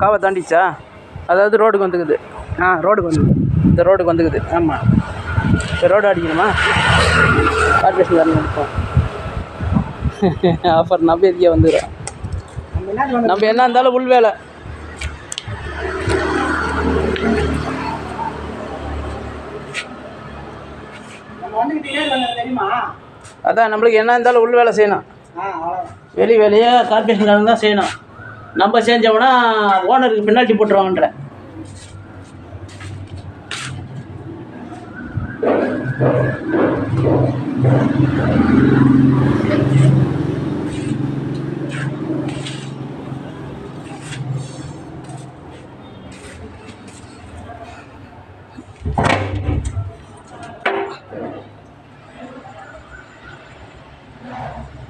காவை தாண்டிச்சா? அதாவது ரோடுக்கு வந்துக்குது. ஆ ரோடுக்கு வந்து இந்த ரோடுக்கு வந்துக்குது. ஆமாம் இப்போ ரோடு அடிக்கணுமா? கார்பரேஷன் காரங்க இருப்போம் ஆஃபர் நம்ம எதுக்கே வந்துடுறோம் நம்ம என்ன இருந்தாலும் உள் வேலை. அதான் நம்மளுக்கு என்ன இருந்தாலும் உள் வேலை செய்யணும். வெளி வேலையை கார்பரேஷன்காரங்க தான் செய்யணும். நம்ம செஞ்சோம்னா ஓனருக்கு பெனால்ட்டி போட்டுருவாங்கன்ற. Thank